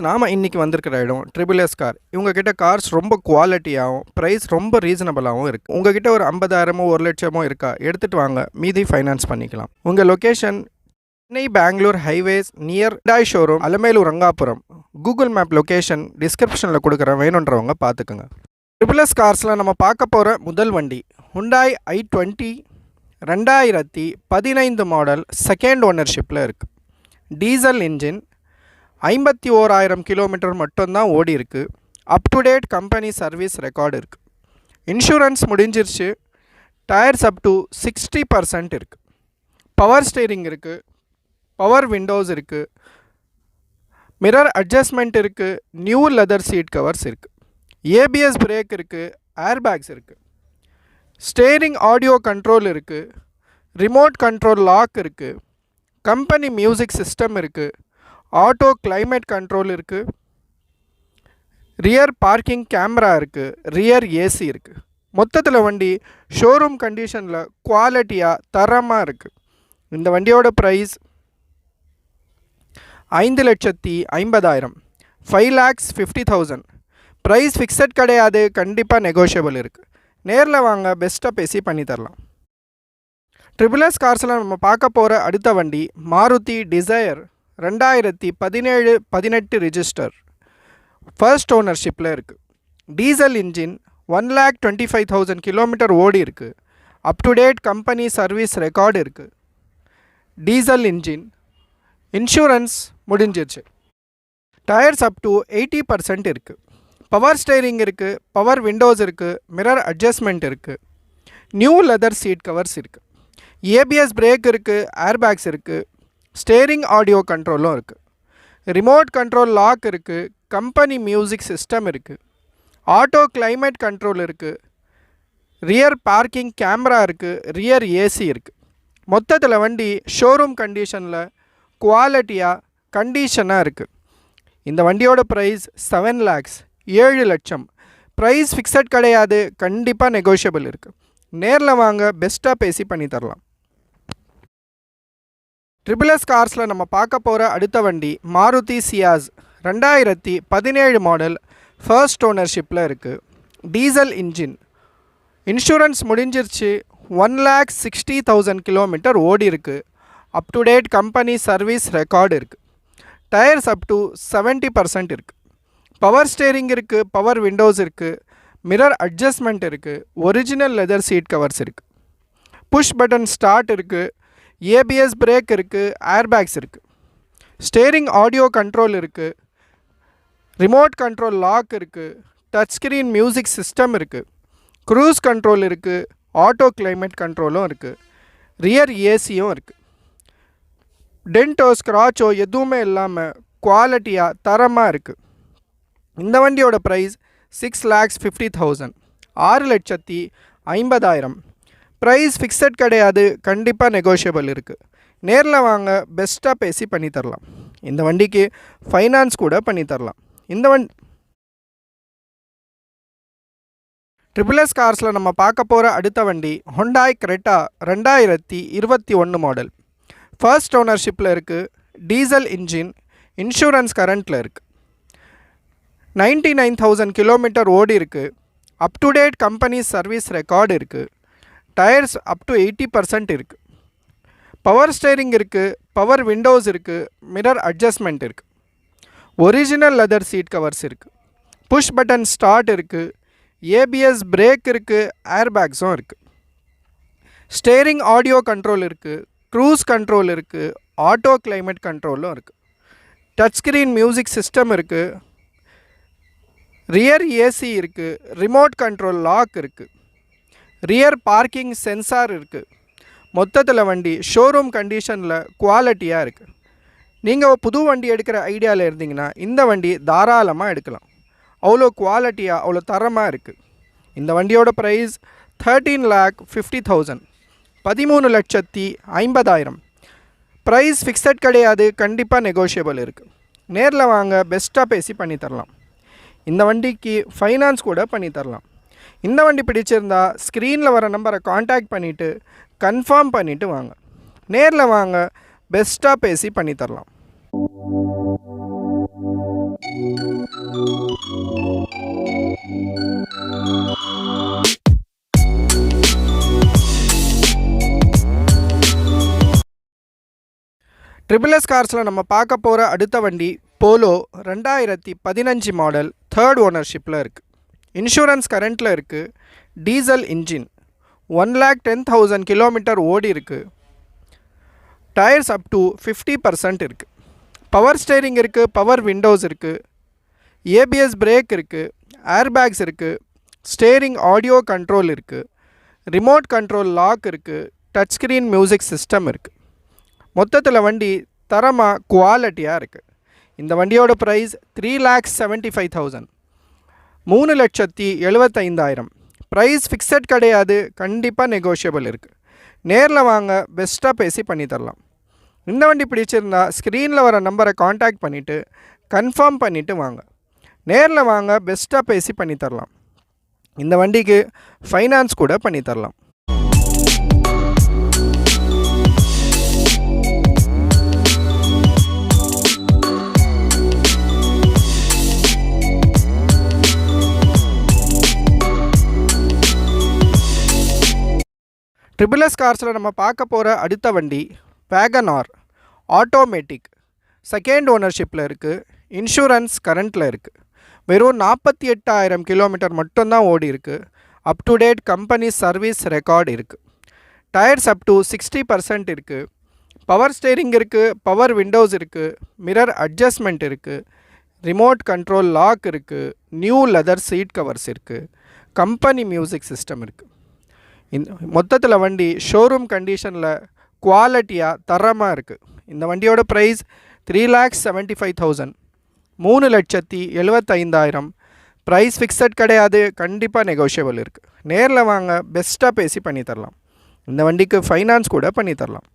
நாம இன்றைக்கி வந்திருக்கிற இடம் ட்ரிபிள் எஸ் கார் இவங்கக்கிட்ட கார்ஸ் ரொம்ப குவாலிட்டியாகவும் ப்ரைஸ் ரொம்ப ரீசனபிளாகவும் இருக்குது உங்ககிட்ட ஒரு ஐம்பதாயிரமோ ஒரு லட்சமோ இருக்கா? எடுத்துகிட்டு வாங்க. மீதி ஃபைனான்ஸ் பண்ணிக்கலாம். உங்கள் location Chennai Bangalore highways near டாய் showroom Alamelur Rangapuram. Google map location டிஸ்கிரிப்ஷனில் கொடுக்குறேன். வேணுன்றவங்க பார்த்துக்குங்க ட்ரிபிள் எஸ் கார்ஸில் நம்ம பார்க்க போகிற முதல் வண்டி ஹுண்டாய் ஐ டுவெண்ட்டி ரெண்டாயிரத்தி பதினைந்து மாடல் செகண்ட் ஓனர்ஷிப்பில் இருக்குது டீசல் இன்ஜின் ஐம்பத்தி ஓராயிரம் கிலோமீட்டர் மட்டும்தான் ஓடி இருக்குது up to date company service record இருக்குது இன்சூரன்ஸ் முடிஞ்சிருச்சு tyres up to sixty percent இருக்குது பவர் ஸ்டேரிங் இருக்குது பவர் விண்டோஸ் இருக்குது மிரர் அட்ஜஸ்ட்மெண்ட் இருக்குது நியூ லெதர் சீட் கவர்ஸ் இருக்குது ஏபிஎஸ் பிரேக் இருக்குது ஏர்பேக்ஸ் இருக்குது ஸ்டேரிங் ஆடியோ கண்ட்ரோல் இருக்குது ரிமோட் கண்ட்ரோல் லாக் இருக்குது கம்பெனி மியூசிக் சிஸ்டம் இருக்குது ஆட்டோ கிளைமேட் கண்ட்ரோல் இருக்குது ரியர் பார்க்கிங் கேமரா இருக்குது ரியர் ஏசி இருக்குது மொத்தத்தில் வண்டி ஷோரூம் கண்டிஷனில் குவாலிட்டியாக தரமாக இருக்குது இந்த வண்டியோட ப்ரைஸ் ஐந்து லட்சத்தி ஐம்பதாயிரம். Five lakhs fifty thousand price fixed கிடையாது. கண்டிப்பாக நெகோஷியபிள் இருக்குது நேரில் வாங்க பெஸ்ட்டாக பேசி பண்ணித்தரலாம் ட்ரிபிள் எஸ் கார்ஸில் நம்ம பார்க்க போகிற அடுத்த வண்டி மாருதி டிசையர் ரெண்டாயிரத்தி பதினேழு பதினெட்டு ரிஜிஸ்டர் ஃபர்ஸ்ட் ஓனர்ஷிப்பில் இருக்குது diesel engine one lakh twenty five thousand kilometre ஓடி இருக்குது up to date company service record இருக்குது டீசல் இன்ஜின் இன்சூரன்ஸ் முடிஞ்சிருச்சு. Tyres up to eighty percent இருக்குது பவர் ஸ்டேரிங் இருக்குது பவர் விண்டோஸ் இருக்குது மிரர் அட்ஜஸ்ட்மெண்ட் இருக்குது நியூ லெதர் சீட் கவர்ஸ் இருக்குது ABS brake இருக்குது ஏர்பேக்ஸ் இருக்குது ஸ்டேரிங் ஆடியோ கண்ட்ரோலும் இருக்குது ரிமோட் கண்ட்ரோல் லாக் இருக்குது கம்பெனி மியூசிக் சிஸ்டம் இருக்குது ஆட்டோ கிளைமேட் கண்ட்ரோல் இருக்குது ரியர் பார்க்கிங் கேமரா இருக்குது ரியர் ஏசி இருக்குது மொத்தத்தில் வண்டி ஷோரூம் கண்டிஷனில் குவாலிட்டியாக கண்டிஷனாக இருக்குது இந்த வண்டியோட ப்ரைஸ் செவன் லேக்ஸ் ஏழு லட்சம். ப்ரைஸ் ஃபிக்ஸட் கிடையாது. கண்டிப்பாக நெகோஷியபிள் இருக்குது நேரில் வாங்க பெஸ்ட்டாக பேசி பண்ணி தரலாம். ட்ரிபிள் எஸ் கார்ஸில் நம்ம பார்க்க போகிற அடுத்த வண்டி மாருதி சியாஸ் ரெண்டாயிரத்தி பதினேழு மாடல் ஃபர்ஸ்ட் ஓனர்ஷிப்பில் இருக்குது டீசல் இன்ஜின் இன்சூரன்ஸ் முடிஞ்சிருச்சு. One lakh sixty thousand kilometre ஓடி இருக்குது up to date company service record இருக்குது tyres up to seventy percent இருக்குது பவர் ஸ்டேரிங் இருக்குது பவர் விண்டோஸ் இருக்குது மிரர் அட்ஜஸ்ட்மெண்ட் இருக்குது ஒரிஜினல் லெதர் சீட் கவர்ஸ் இருக்குது புஷ் பட்டன் ஸ்டார்ட் இருக்குது ஏபிஎஸ் பிரேக் இருக்குது ஏர்பேக்ஸ் இருக்குது ஸ்டேரிங் ஆடியோ கண்ட்ரோல் இருக்குது ரிமோட் கண்ட்ரோல் லாக் இருக்குது டச் ஸ்க்ரீன் மியூசிக் சிஸ்டம் இருக்குது க்ரூஸ் கண்ட்ரோல் இருக்குது ஆட்டோ கிளைமேட் கண்ட்ரோலும் இருக்குது ரியர் ஏசியும் இருக்குது டென்ட்டோ ஸ்க்ராச்சோ எதுவுமே இல்லாமல் குவாலிட்டியாக தரமாக இருக்குது இந்த வண்டியோட price six lakhs fifty thousand ஆறு லட்சத்தி ஐம்பதாயிரம். ப்ரைஸ் ஃபிக்ஸட் கிடையாது கண்டிப்பாக நெகோஷியபிள் இருக்குது நேரில் வாங்க பெஸ்ட்டாக பேசி பண்ணித்தரலாம் இந்த வண்டிக்கு ஃபைனான்ஸ் கூட பண்ணித்தரலாம் இந்த வண் ட்ரிபிள் எஸ் கார்ஸில் நம்ம பார்க்க போகிற அடுத்த வண்டி ஹொண்டாய் கிரெட்டா ரெண்டாயிரத்தி இருபத்தி ஒன்று மாடல் ஃபர்ஸ்ட் ஓனர்ஷிப்பில் இருக்குது டீசல் இன்ஜின் இன்சூரன்ஸ் கரண்ட்டில் இருக்குது நைன்டி நைன் தௌசண்ட் கிலோமீட்டர் ஓடி இருக்குது up to date company service record இருக்குது tyres up to eighty percent இருக்குது பவர் ஸ்டேரிங் இருக்குது பவர் விண்டோஸ் இருக்குது மிரர் அட்ஜஸ்ட்மெண்ட் இருக்குது ஒரிஜினல் லெதர் சீட் கவர்ஸ் இருக்குது புஷ் பட்டன் ஸ்டார்ட் இருக்குது ஏபிஎஸ் பிரேக் இருக்குது ஏர்பேக்ஸும் இருக்குது ஸ்டேரிங் ஆடியோ கண்ட்ரோல் இருக்குது க்ரூஸ் கண்ட்ரோல் இருக்குது ஆட்டோ கிளைமேட் கண்ட்ரோலும் இருக்குது டச் ஸ்க்ரீன் மியூசிக் சிஸ்டம் இருக்குது ரியர் ஏசி இருக்குது ரிமோட் கண்ட்ரோல் லாக் இருக்குது ரியர் பார்க்கிங் சென்சார் இருக்குது மொத்தத்தில் வண்டி ஷோரூம் கண்டிஷனில் குவாலிட்டியாக இருக்குது நீங்கள் புது வண்டி எடுக்கிற ஐடியாவில் இருந்தீங்கன்னா இந்த வண்டி தாராளமாக எடுக்கலாம். அவ்வளோ குவாலிட்டியாக அவ்வளோ தரமாக இருக்குது இந்த வண்டியோட price thirteen lakh fifty thousand பதிமூணு லட்சத்தி ஐம்பதாயிரம். ப்ரைஸ் ஃபிக்ஸட் கிடையாது கண்டிப்பாக நெகோஷியபிள் இருக்குது நேரில் வாங்க பெஸ்ட்டாக பேசி பண்ணித்தரலாம் இந்த வண்டிக்கு ஃபைனான்ஸ் கூட பண்ணித்தரலாம் இந்த வண்டி பிடிச்சிருந்தா ஸ்க்ரீனில் வர நம்பரை காண்டாக்ட் பண்ணிவிட்டு கன்ஃபார்ம் பண்ணிவிட்டு வாங்க. நேரில் வாங்க பெஸ்ட்டாக பேசி பண்ணித்தரலாம் ட்ரிபிள் எஸ் கார்ஸில் நம்ம பார்க்க போகிற அடுத்த வண்டி போலோ ரெண்டாயிரத்தி பதினஞ்சு மாடல் தேர்ட் ஓனர்ஷிப்பில் இருக்குது இன்சூரன்ஸ் கரண்ட்டில் இருக்குது diesel engine one lakh ten thousand kilometre ஓடி இருக்குது tyres up to fifty percent இருக்குது பவர் ஸ்டேரிங் இருக்குது பவர் விண்டோஸ் இருக்குது ஏபிஎஸ் பிரேக் இருக்குது ஏர்பேக்ஸ் இருக்குது ஸ்டேரிங் ஆடியோ கண்ட்ரோல் இருக்குது ரிமோட் கண்ட்ரோல் லாக் இருக்குது டச் ஸ்க்ரீன் மியூசிக் சிஸ்டம் இருக்குது மொத்தத்தில் வண்டி தரமாக குவாலிட்டியாக இருக்குது இந்த வண்டியோட price three lakhs seventy five thousand மூணு லட்சத்தி எழுபத்தைந்தாயிரம் ப்ரைஸ் ஃபிக்ஸட் கிடையாது. கண்டிப்பாக நெகோஷியபிள் இருக்குது நேரில் வாங்க பெஸ்ட்டாக பேசி பண்ணித்தரலாம் இந்த வண்டி பிடிச்சிருந்தா ஸ்க்ரீனில் வர நம்பரை காண்டாக்ட் பண்ணிவிட்டு கன்ஃபார்ம் பண்ணிவிட்டு வாங்க. நேரில் வாங்க பெஸ்ட்டாக பேசி பண்ணித்தரலாம் இந்த வண்டிக்கு ஃபைனான்ஸ் கூட பண்ணித்தரலாம் ட்ரிபிள் எஸ் கார்ஸில் நம்ம பார்க்க போகிற அடுத்த வண்டி வேகனார் ஆட்டோமேட்டிக் செகண்ட் ஓனர்ஷிப்பில் இருக்குது இன்சூரன்ஸ் கரண்ட்டில் இருக்குது வெறும் நாற்பத்தி எட்டாயிரம் கிலோமீட்டர் மட்டும்தான் ஓடி இருக்குது up to date company service record இருக்குது tyres up to sixty percent இருக்குது பவர் ஸ்டேரிங் இருக்குது பவர் விண்டோஸ் இருக்குது மிரர் அட்ஜஸ்ட்மெண்ட் இருக்குது ரிமோட் கண்ட்ரோல் லாக் இருக்குது நியூ லெதர் சீட் கவர்ஸ் இருக்குது கம்பெனி மியூசிக் சிஸ்டம் இருக்குது மொத்தத்தில் வண்டி ஷோரூம் கண்டிஷனில் குவாலிட்டியாக தரமாக இருக்குது இந்த வண்டியோட price three lakhs seventy five thousand மூணு லட்சத்தி எழுபத்தைந்தாயிரம் ப்ரைஸ் ஃபிக்ஸட் கிடையாது கண்டிப்பாக நெகோஷியபிள் இருக்குது நேரில் வாங்க பெஸ்ட்டாக பேசி பண்ணித்தரலாம் இந்த வண்டிக்கு ஃபைனான்ஸ் கூட பண்ணித்தரலாம்